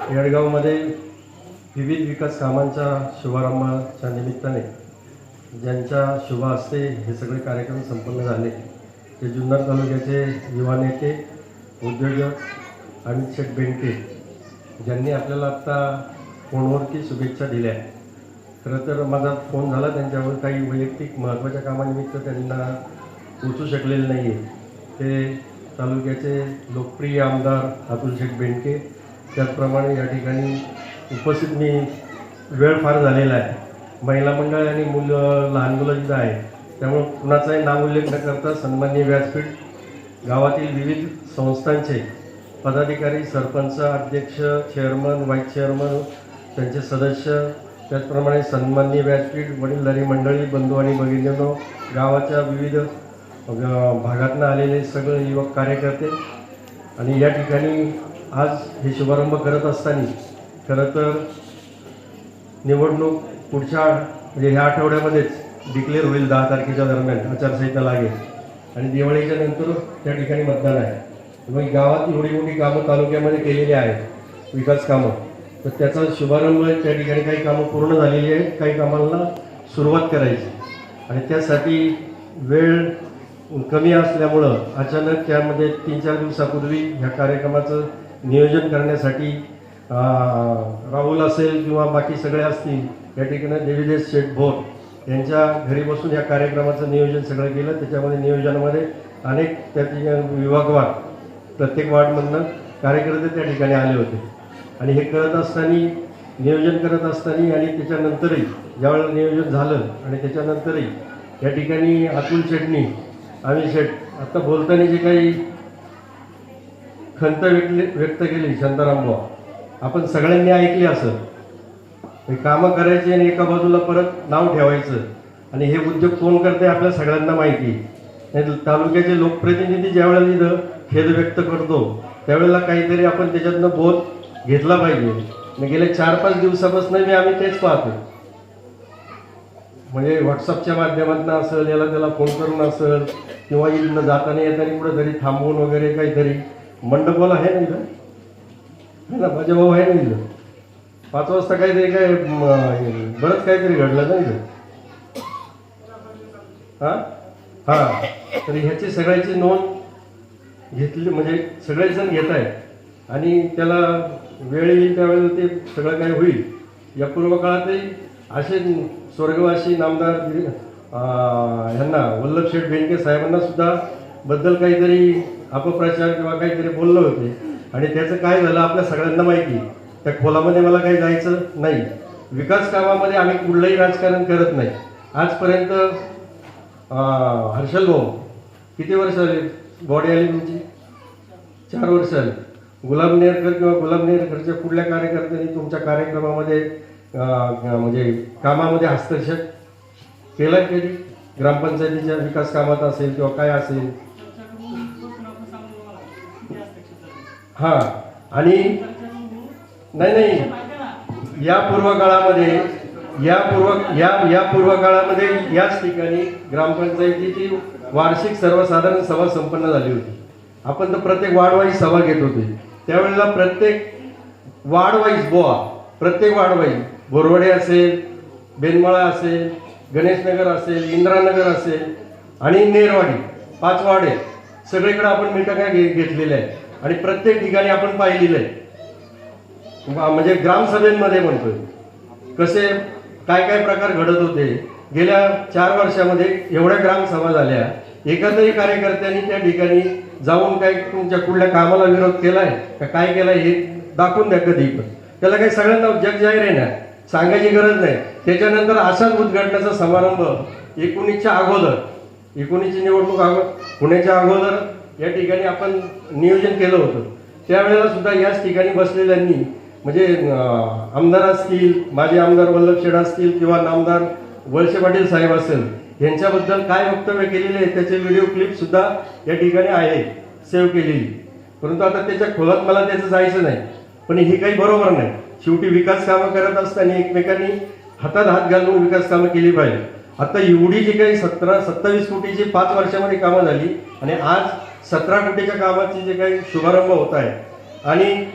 येडगावमध्ये विविध विकास कामांच्या शुभारंभाच्या निमित्ताने ज्यांच्या शुभ हस्ते हे सगळे कार्यक्रम संपन्न झाले ते जुन्नर तालुक्याचे युवा नेते उद्योजक अमित शेठ बेंडके ज्यांनी आपल्याला आत्ता फोनवरती शुभेच्छा दिल्या. खरं तर माझा फोन झाला त्यांच्यावर काही वैयक्तिक महत्त्वाच्या कामानिमित्त त्यांना पोचू शकलेले नाही आहे ते तालुक्याचे लोकप्रिय आमदार अतुल शेठ बेंडके त्याचप्रमाणे या ठिकाणी उपस्थित मी वेळ फार झालेला आहे. महिला मंडळ आणि मुलं लहान मुलं आहे त्यामुळे कुणाचाही नामोल्लेख न करता सन्मान्य व्यासपीठ गावातील विविध संस्थांचे पदाधिकारी सरपंच अध्यक्ष चेअरमन व्हाईस चेअरमन त्यांचे सदस्य त्याचप्रमाणे सन्माननीय व्यासपीठ वडीलधारी मंडळी बंधू आणि भगिनींनो गावाच्या विविध भागातनं आलेले सगळे युवक कार्यकर्ते आणि या ठिकाणी आज हे शुभारंभ करत असताना खरं तर निवडणूक पुढच्या म्हणजे ह्या आठवड्यामध्येच डिक्लेअर होईल दहा तारखेच्या दरम्यान आचारसंहिता लागेल. आणि दिवाळीच्या नंतर त्या ठिकाणी मतदान आहे. मग गावात एवढी मोठी कामं तालुक्यामध्ये केलेली आहेत विकास कामं. तर त्याचा शुभारंभ त्या ठिकाणी काही कामं पूर्ण झालेली आहेत काही कामांना सुरुवात करायची. आणि त्यासाठी वेळ कमी असल्यामुळं अचानक त्यामध्ये तीन चार दिवसापूर्वी ह्या कार्यक्रमाचं नियोजन करण्यासाठी राहुल असेल किंवा बाकी सगळे असतील या ठिकाणी देवीदेश शेठ भोर यांच्या घरी बसून या कार्यक्रमाचं नियोजन सगळं केलं. त्याच्यामध्ये नियोजनामध्ये अनेक त्याचे विभागवार प्रत्येक वार्डमधनं कार्यकर्ते त्या ठिकाणी आले होते. आणि हे करत असताना नियोजन करत असताना आणि त्याच्यानंतरही ज्यावेळेला नियोजन झालं आणि त्याच्यानंतरही या ठिकाणी अतुल शेटणी आम्ही शेठ आत्ता बोलताना जे काही खंत व्यक्त व्यक्त केली शांताराम बुवा. आपण सगळ्यांनी ऐकली असं. हे कामं करायची आणि एका बाजूला परत नाव ठेवायचं. आणि हे उद्योग कोण करते आपल्या सगळ्यांना माहिती. नाही तालुक्याचे लोकप्रतिनिधी ज्यावेळेला इथं खेद व्यक्त करतो त्यावेळेला काहीतरी आपण त्याच्यातनं बोध घेतला पाहिजे. आणि गेल्या चार पाच दिवसापासून मी आम्ही तेच पाहतो म्हणजे व्हॉट्सअपच्या माध्यमातून असेल याला त्याला फोन करून असेल किंवा इथनं जाताना येताना कुठेतरी थांबवून वगैरे काहीतरी. मंडपवाला आहे ना इथं? है ना माझ्या भाऊ आहे ना इथं. पाच वाजता काहीतरी काय बरंच काहीतरी घडलं ना इथं. हां? हां. तर ह्याची सगळ्याची नोंद घेतली म्हणजे सगळेच जण घेत आहेत. आणि त्याला वेळ येईल त्यावेळेला ते सगळं काय होईल. या पूर्व काळातही असे स्वर्गवासी नामदार ह्यांना वल्लभ शेठ बेनके साहेबांना सुद्धा बद्दल काहीतरी अपप्रचार किंवा काहीतरी बोललो होते. आणि त्याचं काय झालं आपल्या सगळ्यांना माहिती. त्या खोलामध्ये मला काही जायचं नाही. विकास कामामध्ये आम्ही कुठलंही राजकारण करत नाही. आजपर्यंत हर्षल भाऊ किती वर्ष आली बॉडी आली तुमची? चार वर्ष आली गुलाब नेरकर किंवा गुलाब नेरकरच्या कुठल्या कार्यकर्त्यांनी तुमच्या कार्यक्रमामध्ये म्हणजे कामामध्ये हस्तक्षेप केला कधी? ग्रामपंचायतीच्या विकास कामात असेल किंवा काय असेल? हां आणि नाही नाही. या पूर्व काळामध्ये या पूर्व या या पूर्व काळामध्ये याच ठिकाणी ग्रामपंचायतीची वार्षिक सर्वसाधारण सभा संपन्न झाली होती. आपण तर प्रत्येक वार्डवाईज सभा घेत होते. त्यावेळेला प्रत्येक वार्डवाईज बोआ प्रत्येक वार्डवाईज बोरवडे असेल बेनमळा असेल गणेशनगर असेल इंदिरानगर असेल आणि नेरवाडी पाच वाडे आहेत. सगळीकडे आपण मिटिंगा घे घेतलेल्या आहेत. आणि प्रत्येक ठिकाणी आपण पाहिलेलं आहे. म्हणजे ग्रामसभेमध्ये म्हणतोय. कसे काय काय प्रकार घडत होते? गेल्या चार वर्षामध्ये एवढ्या ग्रामसभा झाल्या. एकंदरी कार्यकर्त्यांनी त्या ठिकाणी जाऊन काय तुमच्या कुठल्या कामाला विरोध केलाय? का काय केलाय हे दाखवून द्या कधी पण. त्याला काही सगळ्यांना जग जाहीर आहे ना? सांगायची गरज नाही. त्याच्यानंतर असाच उद्घाटनाचा समारंभ एकोणीसच्या अगोदर एकोणीसची निवडणूक अगो होण्याच्या अगोदर या ठिकाणी आपण नियोजन केलं होतं. त्यावेळेला सुद्धा याच ठिकाणी बसलेल्यांनी म्हणजे आमदार असतील माजी आमदार वल्लभ शेठ असतील किंवा नामदार वळसे पाटील साहेब असेल यांच्याबद्दल काय वक्तव्य केलेले आहे त्याचे व्हिडिओ क्लिप सुद्धा या ठिकाणी आहे सेव्ह केलेली. परंतु आता त्याच्या खोलात मला त्याचं जायचं नाही. पण हे काही बरोबर नाही. शेवटी विकास कामं करत असताना एकमेकांनी हातात हात घालून विकास कामं केली पाहिजे आता एवढी जी काही सतरा सत्तावीस कोटीची पाच वर्षामध्ये कामं झाली आणि आज सतरा कोटीच्या कामाची जे काही शुभारंभ होत आहे आणि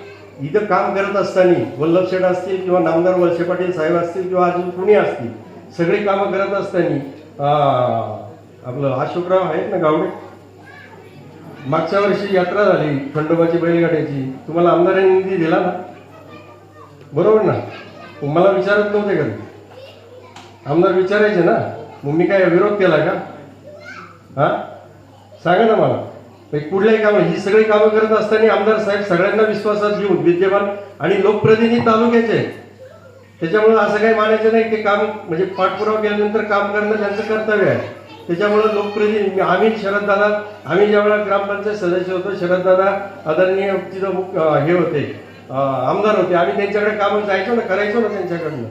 इथं काम करत असताना वल्लभ शेठ असतील किंवा नामदार वळसे पाटील साहेब असतील किंवा अजून कुणी असतील सगळी कामं करत असताना आपलं अशोकराव आहेत ना गावडे? मागच्या वर्षी यात्रा झाली खंडोबाची बैलगाड्याची. तुम्हाला आमदारांनी निधी दिला ना? बरोबर ना? मला विचारत नव्हते कधी आमदार विचारायचे ना? मग मी काय विरोध केला का? हा? सांगा ना मला. कुठल्याही कामं ही सगळी कामं करत असताना आमदार साहेब सगळ्यांना विश्वासात घेऊन विद्यमान आणि लोकप्रतिनिधी तालुक्याचे आहेत. त्याच्यामुळे असं काही मानायचं नाही की काम म्हणजे पाठपुरावा केल्यानंतर काम करणं त्यांचं कर्तव्य आहे. त्याच्यामुळं लोकप्रतिनिधी आम्ही शरददादा आम्ही ज्यावेळेला ग्रामपंचायत सदस्य होतो शरददादा आदरणीय तिथं हे होते आमदार होते. आम्ही त्यांच्याकडे कामं जायचो ना करायचो ना त्यांच्याकडनं.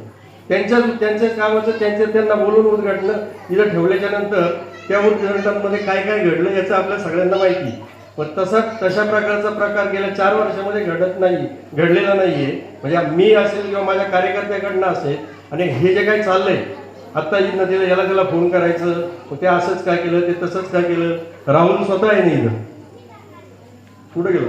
त्यांच्या त्यांच्या कामाचं त्यांच्या त्यांना बोलून उद्घाटनं तिथं ठेवल्याच्या नंतर त्या उद्घाटनामध्ये काय काय घडलं याचं आपल्या सगळ्यांना माहिती. पण तसा तशा प्रकारचा प्रकार गेल्या चार वर्षामध्ये घडत नाही घडलेला नाहीये. म्हणजे मी असेल किंवा माझ्या कार्यकर्त्याकडनं असेल आणि हे जे काही चाललंय आत्ता इथनं तिला याला त्याला फोन करायचं मग ते असंच काय केलं ते तसंच काय केलं? राहुल स्वतः आहे नाही इथं? कुठं गेलो?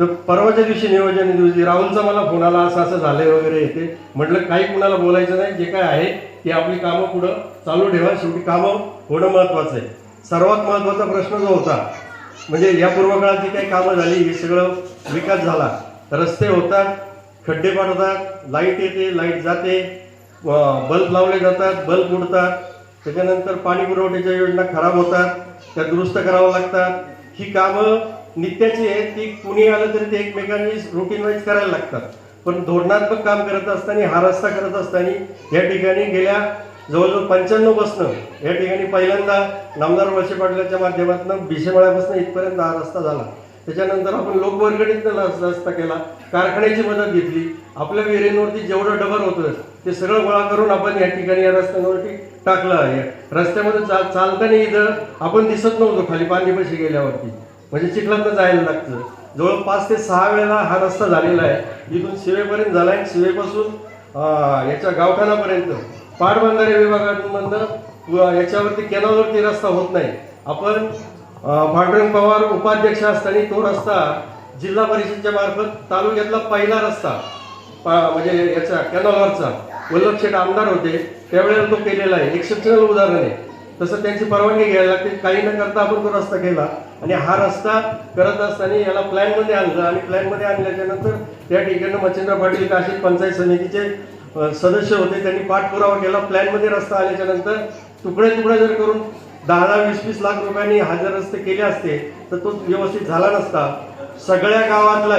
तर परवाच्या दिवशी नियोजन दिवशी राहुलचा मला फोन आला असं असं झालंय वगैरे येते म्हटलं काही कुणाला बोलायचं नाही जे काय आहे ते आपली कामं पुढं चालू ठेवा. शेवटी कामं होणं महत्वाचं आहे. सर्वात महत्त्वाचा प्रश्न जो होता म्हणजे या पूर्वकाळात जी काही कामं झाली हे सगळं विकास झाला. रस्ते होतात खड्डे पाडतात लाइट येते लाइट जाते बल्ब लावले जातात बल्ब उडतात त्याच्यानंतर पाणी पुरवठ्याच्या योजना खराब होतात त्या दुरुस्त कराव्या लागतात. ही कामं नित्याची आहे ती कुणी आलं तरी ते एकमेकांनी रुटीन वाईज करायला लागतात. पण धोरणात्मक काम करत असताना हा रस्ता करत असताना या ठिकाणी गेल्या जवळजवळ पंच्याण्णव बसनं या ठिकाणी पहिल्यांदा नामदार वळसे पाटलाच्या माध्यमातून भिशेमाळ्यापासून इथपर्यंत हा रस्ता झाला. त्याच्यानंतर आपण लोकवर्गणीतनं रस्ता केला कारखान्याची मदत घेतली आपल्या विहिरींवरती जेवढं डबर होतं ते सगळं गोळा करून आपण या ठिकाणी या रस्त्यांवरती टाकलं आहे. रस्त्यामध्ये चा चालताना इथं आपण दिसत नव्हतो खाली पाणीपाशी गेल्यावरती. म्हणजे चिखलातनं जायला लागतं. जवळपास ते सहा वेळेला हा रस्ता झालेला आहे. इथून शिवेपर्यंत झाला आहे. शिवेपासून याच्या गावठाणापर्यंत पाटबंधारे विभागामधनं याच्यावरती केनालवरती रस्ता होत नाही. आपण अं, पांडुरंग पवार उपाध्यक्ष असताना तो रस्ता जिल्हा परिषदच्या मार्फत तालुक्यातला पहिला रस्ता पा- म्हणजे याचा कॅनॉलवरचा. वल्लभ शेठ आमदार होते. त्यावेळेला तो केलेला आहे. एक्सेप्शनल उदाहरण आहे. तसं त्यांची परवानगी घ्यायला लागते. काही न करता आपण तो रस्ता केला. आणि हा रस्ता करत असताना याला प्लॅनमध्ये आणलं. आणि प्लॅनमध्ये आणल्याच्या नंतर त्या ठिकाणी मच्छिंद्र पाटील काशी पंचायत समितीचे सदस्य होते. त्यांनी पाठपुरावा केला. प्लॅनमध्ये रस्ता आल्याच्यानंतर तुकडे तुकडे जर करून दहा दहा वीस वीस लाख रुपयांनी हजर रस्ते केले असते तर तो व्यवस्थित झाला नसता. सगळ्या गावातला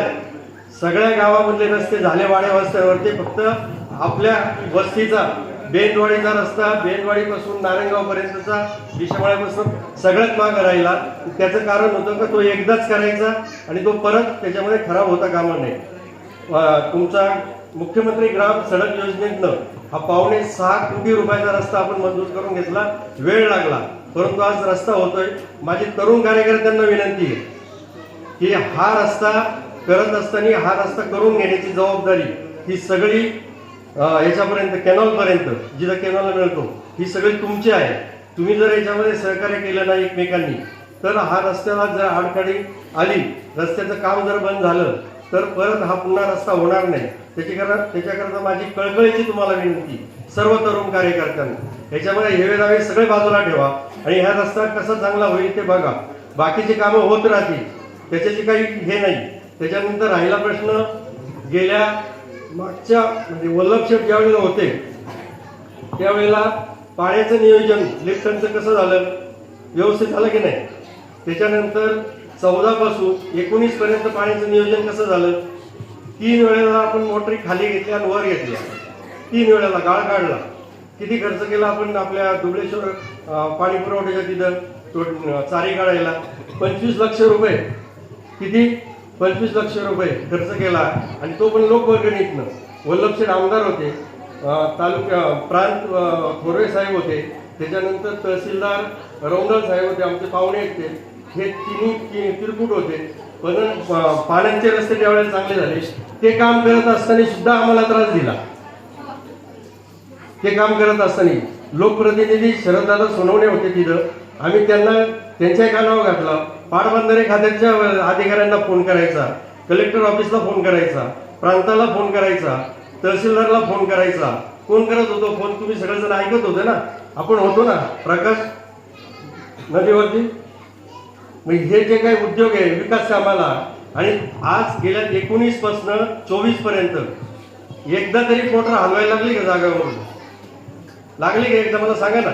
सगळ्या गावामधले रस्ते झाले वाड्या वस्त्यावरती. फक्त आपल्या वस्तीचा बेनवाडीचा रस्ता बेंदवाडीपासून नारायणगाव पर्यंतचा विषमाळ्यापासून सगळ्यात माग राहिला. त्याचं कारण होतं का तो एकदाच करायचा आणि तो परत त्याच्यामध्ये खराब होता कामा नये तुमचा मुख्यमंत्री ग्राम सडक योजनेतनं हा पावणे सहा कोटी रुपयाचा रस्ता आपण मंजूर करून घेतला. वेळ लागला परंतु आज रस्ता होतोय. माझी तरुण कार्यकर्त्यांना विनंती आहे की हा रस्ता करत असताना हा रस्ता करून घेण्याची जबाबदारी ही सगळी याच्यापर्यंत कॅनॉलपर्यंत जिथं कॅनॉल मिळतो ही सगळी तुमची आहे. तुम्ही जर याच्यामध्ये सहकार्य केलं नाही एकमेकांनी तर हा रस्त्याला जर आडकाडी आली रस्त्याचं काम जर बंद झालं तर परत हा पुन्हा रस्ता होणार नाही. त्याच्याकरता त्याच्याकरता माझी कळकळीची तुम्हाला विनंती सर्व तरुण कार्यकर्त्यांना. याच्यामध्ये हेवे दावे सगळे बाजूला ठेवा आणि ह्या रस्ता कसा चांगला होईल ते बघा. बाकीची कामं होत राहतील त्याच्याची काही हे नाही. त्याच्यानंतर राहिला प्रश्न गेल्या मागच्या म्हणजे वल्लभशेठ ज्यावेळेला होते त्यावेळेला पाण्याचं नियोजन लेफ्टनचं कसं झालं व्यवस्थित झालं की नाही? त्याच्यानंतर चौदापासून एकोणीसपर्यंत एकोणीस पर्यंत पाण्याचं नियोजन कसं झालं? तीन वेळेला आपण मोटरी खाली घेतल्या आणि वर घेतल्या तीन वेळेला गाळ काढला. किती खर्च केला आपण आपल्या दुबळेश्वर पाणी पुरवठ्याच्या तिथं तो चारी काढायला? पंचवीस लक्ष रुपये. किती? पंचवीस लक्ष रुपये खर्च केला आणि तो पण लोकवर्गणीतनं. वल्लभशेठ आमदार होते तालुक्या प्रांत थोरवे साहेब होते त्याच्यानंतर तहसीलदार रौंदळ साहेब होते आमचे पाहुणे आहेत हे तिन्ही ति- तिरकुट होते. पण पाण्याचे रस्ते त्यावेळेला चांगले झाले ते काम करत असताना सुद्धा आम्हाला त्रास दिला. ते काम करत असताना लोकप्रतिनिधी शरददादा सोनवणे होते तिथं. आम्ही त्यांना त्यांच्या कानावर घातला. पाटबंधारे खात्याच्या अधिकाऱ्यांना फोन करायचा. कलेक्टर ऑफिसला फोन करायचा. प्रांताला फोन करायचा. तहसीलदारला फोन करायचा. कोण करत होतो फोन? तुम्ही सगळेजण ऐकत होते ना? आपण होतो ना प्रकाश? नदीवरती? मग हे जे काही उद्योग आहे विकास कामाला आणि आज गेल्या एकोणीस पासन चोवीसपर्यंत एकदा तरी मोटर हलवायला लागली का जागावरून लागली का एकदा? मला सांगा ना.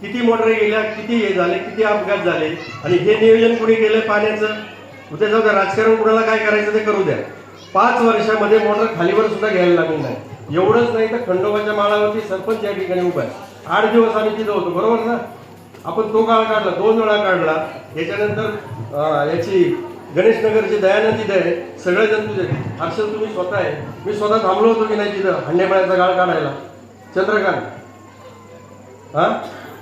किती मोटर गेल्या किती हे झाले किती अपघात झाले आणि हे नियोजन कुणी केलं पाण्याचं? उद्या जाऊ द्या राजकारण कुणाला काय करायचं ते करू द्या. पाच वर्षामध्ये मोटर खालीवर सुद्धा घ्यायला लागली नाही. एवढंच नाही तर खंडोबाच्या माळावरती सरपंच या ठिकाणी उभा आहे. आठ दिवस आम्ही तिथं होतो बरोबर ना? आपण तो काळ काढला दोन वेळा काढला. याच्यानंतर याची गणेशनगरची दयानंदी आहे सगळेजण तुझे. अक्षर तुम्ही स्वतः आहे. मी स्वतः थांबलो होतो की नाही तिथं? हंडेमाळ्याचा गाळ काढायला. चंद्रकांत. हा?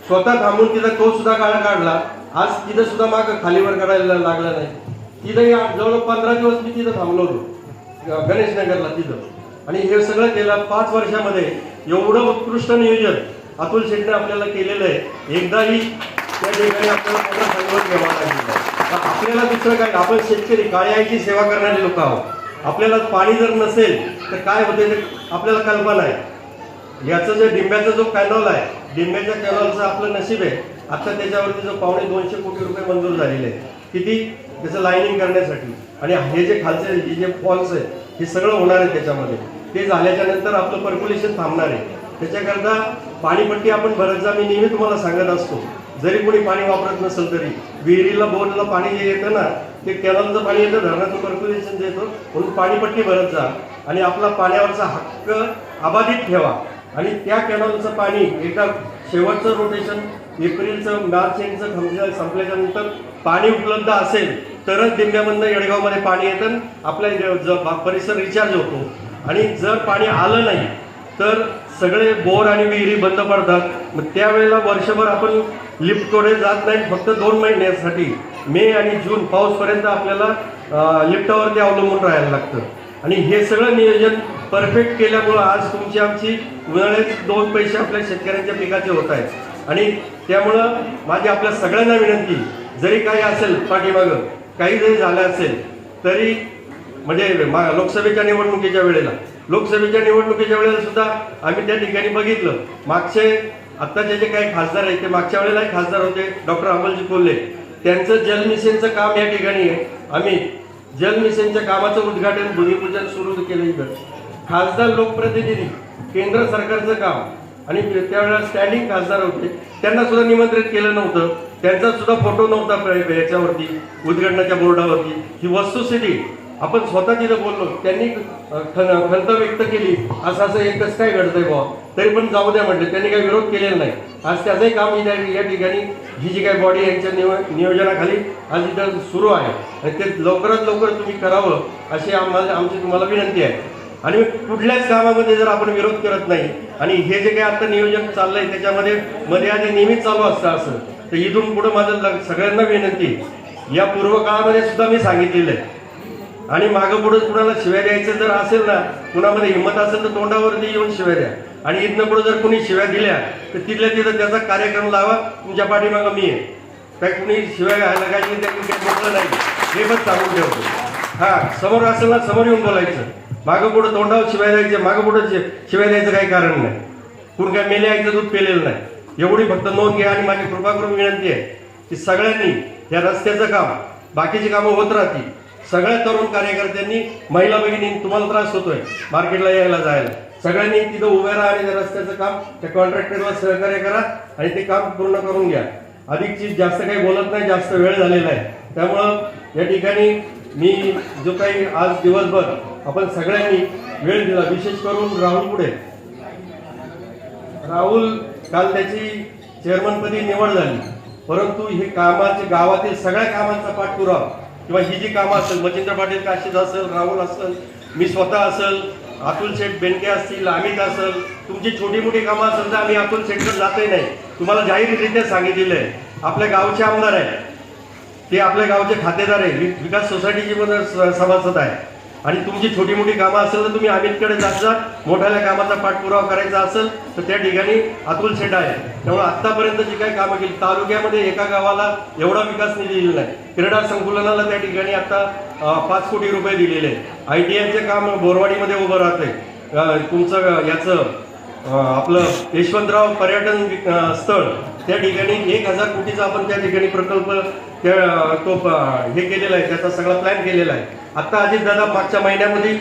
स्वतः थांबून तिथं तो सुद्धा काळ काढला. आज तिथं सुद्धा माग खालीवर करायला लागला नाही. तिथंही जवळ पंधरा दिवस मी तिथं थांबलो होतो. गणेश नगरला तिथं. आणि हे सगळं केलं पाच वर्षामध्ये. एवढं उत्कृष्ट नियोजन अतुल शेटने आपल्याला केलेलं आहे. एकदाही त्या ठिकाणी आपल्याला सांगत घ्यावा आपल्याला दुसरं काय? आपण शेतकरी काळ्याची सेवा करणारे लोक आहोत. आपल्याला पाणी जर नसेल तर काय होते ते आपल्याला कल्पना आहे. याचं जे डिंब्याचा जो कॅनॉल आहे डिंब्याच्या कॅनॉलचं आपलं नशीब आहे. आता त्याच्यावरती जो पावणे दोनशे कोटी रुपये मंजूर झालेले आहे किती? त्याचं लाईनिंग करण्यासाठी. आणि हे जे खालचे हे जे फॉल्स आहेत हे सगळं होणार आहे त्याच्यामध्ये. ते झाल्याच्यानंतर आपलं पर्क्युलेशन थांबणार आहे. त्याच्याकरता पाणीपट्टी आपण बरेचदा मी नेहमी तुम्हाला सांगत असतो. जरी कोणी पाणी वापरत नसेल तरी विहिरीला बोरला पाणी जे येतं ना ते कॅनलचं पाणी येतं धरणाचं पर्क्युलेशन जे येतं म्हणून पाणीपट्टी भरत जा. आणि आपला पाण्यावरचा हक्क अबाधित ठेवा. आणि त्या कॅनलचं पाणी एकदा शेवटचं रोटेशन एप्रिलचं मार्च एंडचं संपल्या संपल्याच्या नंतर पाणी उपलब्ध असेल तरच दिंब्यामधनं येडगावमध्ये पाणी येतं आपल्या ज- बा- परिसर रिचार्ज होतो. आणि जर पाणी आलं नाही तर सगळे बोर आणि विहिरी बंद पडतात. मग त्यावेळेला वर्षभर आपण लिफ्टकडे जात नाही फक्त दोन महिन्यासाठी मे आणि जून पाऊसपर्यंत आपल्याला लिफ्टावरती अवलंबून राहायला लागतं. आणि हे सगळं नियोजन परफेक्ट केल्यामुळं आज तुमची आमची उन्हाळ्यात दोन पैसे आपल्या शेतकऱ्यांच्या पिकाचे होत आहेत. आणि त्यामुळं माझी आपल्या सगळ्यांना विनंती जरी काही असेल पाठीमागं काही जरी झालं असेल तरी म्हणजे मा- लोकसभेच्या निवडणुकीच्या वेळेला लोकसभेच्या निवडणुकीच्या वेळेला सुद्धा आम्ही त्या ठिकाणी बघितलं. मागचे आत्ताचे जे काही खासदार आहेत ते मागच्या वेळेलाही खासदार होते डॉक्टर अमलजी कोल्हे. त्यांचं जलमिशनचं काम या ठिकाणी आहे. आम्ही जल मिशनच्या कामाचं उद्घाटन भूमिपूजन सुरू केलं इथं. खासदार लोकप्रतिनिधी केंद्र सरकारचं काम. आणि त्यावेळेला स्टँडिंग खासदार होते. त्यांना सुद्धा निमंत्रित केलं नव्हतं. त्यांचा सुद्धा फोटो नव्हता याच्यावरती उद्घाटनाच्या बोर्डावरती ही वस्तुस्थिती आपण स्वतः तिथं बोललो त्यांनी खन- खंत व्यक्त केली. असं असं एकच कसं काय घडतंय बुवा? तरी पण जाऊ द्या म्हटलं. त्यांनी काही विरोध केलेला नाही. आज त्याचंही काम या ठिकाणी ही जी काही बॉडी यांच्या नियो नियोजनाखाली आज इथं सुरू आहे. आणि ते लवकरात लवकर तुम्ही करावं अशी आम्हाला आमची तुम्हाला विनंती आहे. आणि कुठल्याच कामामध्ये जर आपण विरोध करत नाही आणि हे जे काही आता नियोजन चाललंय त्याच्यामध्ये मध्ये आधी नेहमीच चालू असतं असं. तर इथून पुढं माझं सगळ्यांना विनंती. या पूर्व काळामध्ये सुद्धा मी सांगितलेलं आहे. आणि मागं पुढं कुणाला शिव्या द्यायचं जर असेल ना कुणामध्ये हिंमत असेल तर तोंडावरती येऊन शिव्या द्या. आणि इथनं पुढे जर कुणी शिव्या दिल्या तर तिथल्या तिथं त्याचा कार्यक्रम लावा. तुमच्या पाठीमागं मी आहे. काय कुणी शिव्या घ्यायला काय त्यांनी काही म्हटलं नाही. हे पण सांगून ठेवतो. हा समोर असेल ना समोर येऊन बोलायचं. मागं पुढं तोंडावर शिवाय द्यायचं मागं पुढं शि- शिवाय द्यायचं काही कारण नाही. कुण काय मेले आईचं दूध पेलेलं नाही. एवढी फक्त नोंद घ्या आणि माझी कृपा करून विनंती आहे की सगळ्यांनी या रस्त्याचं काम बाकीची कामं होत राहतील. सगळ्या तरुण कार्यकर्त्यांनी महिला भगिनी तुम्हाला त्रास होतोय मार्केटला यायला जायला. सगळ्यांनी तिथं उभे राहा आणि रस्त्याचं काम त्या कॉन्ट्रॅक्टरला सहकार्य करा आणि ते काम पूर्ण करून घ्या. अधिकची जास्त काही बोलत नाही जास्त वेळ झालेला आहे. त्यामुळं या ठिकाणी मी जो काही आज दिवसभर आपण सगळ्यांनी वेळ दिला विशेष करून राहुल पुढे. राहुल काल त्याची चेअरमनपदी निवड झाली. परंतु हे कामाचे गावातील सगळ्या कामांचा पाठपुरावा किंवा ही जी कामं असेल मचिंद्र पाटील काशीद असेल राहुल असेल मी स्वतः असेल अतुल शेठ बेंडके असतील अमित असेल तुमची छोटी मोठी कामं असेल तर आम्ही अतुल शेठकडे जातही नाही. तुम्हाला जाहीररित्या सांगितलेलं आहे. आपल्या गावचे आमदार आहे ते आपल्या गावचे खातेदार आहे विकास सोसायटीचे पण स- सभासद आहे. आणि तुमची छोटी मोठी कामं असेल तर तुम्ही अमितकडे जात जा. मोठ्याल्या कामाचा पाठपुरावा करायचा असेल तर त्या ठिकाणी अतुल शेट आहे. त्यामुळे आतापर्यंत जी काही कामं केली तालुक्यामध्ये एका गावाला एवढा विकास निधी दिलेला आहे. क्रीडा संकुलनाला त्या ठिकाणी आता पाच कोटी रुपये दिलेले आहे आय टी आयचे काम बोरवाडीमध्ये उभं राहतंय. तुमचं याचं आपलं यशवंतराव पर्यटन स्थळ त्या ठिकाणी एक हजार कोटीचा आपण त्या ठिकाणी प्रकल्प त्या तो हे केलेला आहे त्याचा सगळा प्लॅन केलेला आहे. आता अजित दादा मागच्या महिन्यामध्ये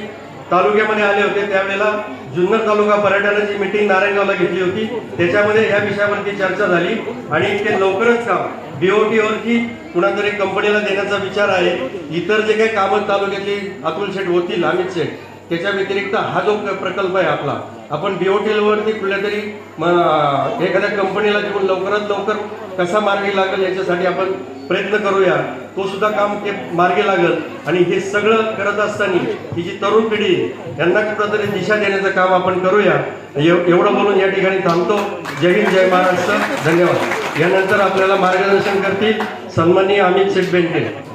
तालुक्यामध्ये आले होते त्यावेळेला जुन्नर तालुका पर्यटनाची मिटिंग नारायणगावला घेतली होती. त्याच्यामध्ये या विषयावरती चर्चा झाली आणि ते लवकरच काम बीओटीवरती कुणातरी कंपनीला देण्याचा विचार आहे. इतर जे काही कामं तालुक्यातली अतुल शेठ होतील अमित शेठ त्याच्या व्यतिरिक्त हा जो प्रकल्प आहे आपला आपण बीओटी वरती कुठल्या तरी म- एखाद्या कंपनीला घेऊन लवकरात लवकर कसा मार्गी लागेल याच्यासाठी आपण प्रयत्न करूया. तो सुद्धा काम ते मार्गी लागेल. आणि हे सगळं करत असताना ही जी तरुण पिढी आहे, यांना कुठंतरी दिशा देण्याचं काम आपण करूया. एव- एवढं बोलून या ठिकाणी थांबतो. जय हिंद जय महाराष्ट्र. धन्यवाद. यानंतर आपल्याला मार्गदर्शन करतील सन्माननीय अमित शेठ बेंटे